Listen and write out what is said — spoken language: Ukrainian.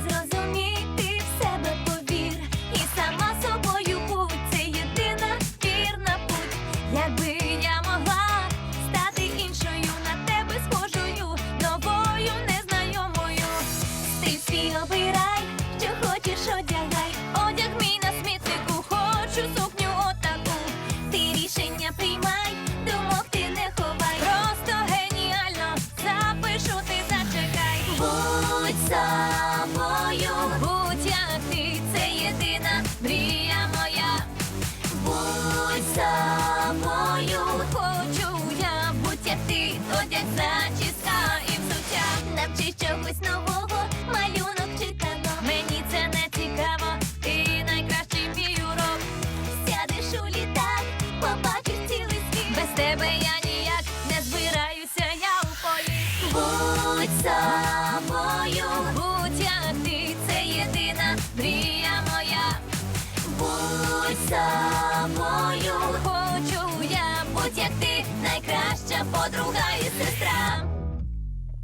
тебе. Єдина мрія моя. Будь собою, хочу я, будь як ти, одяг, зачіска і взуття. Навчись чогось нового, малюнок чи танок. Мені це не цікаво, ти найкращий мій урок. Сядеш у літак, побачиш цілий світ. Без тебе я ніяк не збираюся, я у полі. Будь собою, будь як ти, це єдина мрія собою, хочу я, будь як ти,